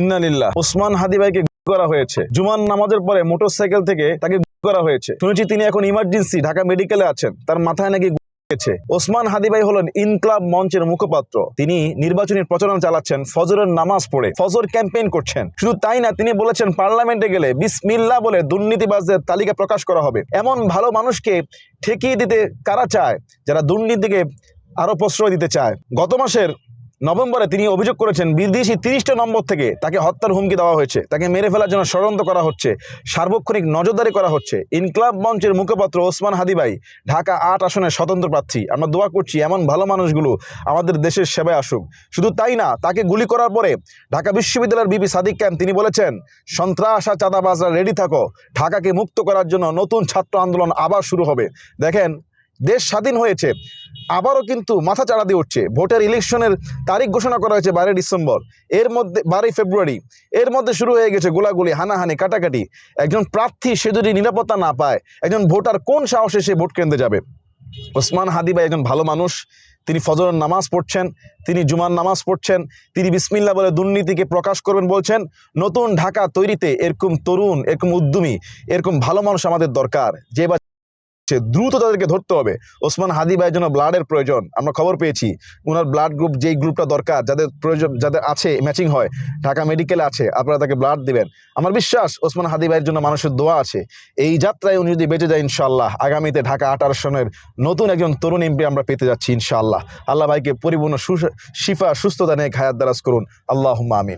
ইন্নালিল্লাহ। ওসমান হাদি ভাইকে করা হয়েছে। জুমান নামাজের পরে মোটরসাইকেল থেকে তাকে করা হয়েছে। শুনেছি তিনি এখন ইমার্জেন্সি, ঢাকা মেডিকেলে আছেন। তার মাথায় নাকি ওসমান হাদি ভাই হলেন ইনকলাব মঞ্চের মুখপাত্র। তিনি নির্বাচনী প্রচারণা চালাচ্ছেন, ফজরের নামাজ পড়ে, ফজর ক্যাম্পেইন করছেন। শুধু তাই না, তিনি বলেছেন, পার্লামেন্টে গেলে বিসমিল্লা বলে দুর্নীতিবাজদের তালিকা প্রকাশ করা হবে। এমন ভালো মানুষকে ঠেকিয়ে দিতে কারা চায়, যারা দুর্নীতিকে আরও প্রশ্রয় দিতে চায়? গত মাসের নভেম্বরে তিনি অভিযোগ করেছেন, বিদেশি তিরিশটা নম্বর থেকে তাকে হত্যার হুমকি দেওয়া হয়েছে। তাকে মেরে ফেলার জন্য ষড়যন্ত্র করা হচ্ছে, সার্বক্ষণিক নজরদারি করা হচ্ছে। ইনকলাব মঞ্চের মুখপাত্র ওসমান হাদিবাই ঢাকা আট আসনের স্বতন্ত্র প্রার্থী। আমরা দোয়া করছি এমন ভালো মানুষগুলো আমাদের দেশের সেবায় আসুক। শুধু তাই না, তাকে গুলি করার পরে ঢাকা বিশ্ববিদ্যালয়ের বিপি সাদিক ক্যাম্প তিনি বলেছেন, সন্ত্রাস আর চাঁদাবাজরা রেডি থাকো, ঢাকাকে মুক্ত করার জন্য নতুন ছাত্র আন্দোলন আবার শুরু হবে। দেখেন দেশ স্বাধীন হয়েছে। আবারও কিন্তু মাথা চাড়া দিয়ে উঠছে। ভোটের ইলেকশনের তারিখ ঘোষণা করা হয়েছে বারোই ডিসেম্বর। এর মধ্যে বারোই ফেব্রুয়ারি। এর মধ্যে শুরু হয়ে গেছে গোলাগুলি, হানাহানি, কাটাকাটি। একজন প্রার্থী সে যদি নিরাপত্তা না পায়, একজন ভোটার কোন সাহসে সে ভোট কেন্দ্রে যাবে? ওসমান হাদি ভাই একজন ভালো মানুষ। তিনি ফজরের নামাজ পড়ছেন, তিনি জুমার নামাজ পড়ছেন, তিনি বিসমিল্লা বলে দুর্নীতিকে প্রকাশ করবেন বলছেন, নতুন ঢাকা তৈরিতে এরকম তরুণ, এরকম উদ্যমী, এরকম ভালো মানুষ আমাদের দরকার। যে হচ্ছে, দ্রুত তাদেরকে ধরতে হবে। ওসমান হাদি ভাইয়ের জন্য ব্লাডের প্রয়োজন আমরা খবর পেয়েছি। ওনার ব্লাড গ্রুপ যেই গ্রুপটা দরকার যাদের প্রয়োজন যাদের আছে ম্যাচিং হয় ঢাকা মেডিকেলে আছে আপনারা তাকে ব্লাড দিবেন। আমার বিশ্বাস ওসমান হাদি ভাইয়ের জন্য মানুষের দোয়া আছে। এই যাত্রায় উনি যদি বেঁচে যায় ইনশাল্লাহ আগামীতে ঢাকা আঠারো সনের নতুন একজন তরুণ এমপি আমরা পেতে যাচ্ছি ইনশাআল্লাহ। আল্লাহ ভাইকে পরিপূর্ণ শিফা সুস্থতা নিয়ে খায়াত দারাজ করুন। আল্লাহ আমিন।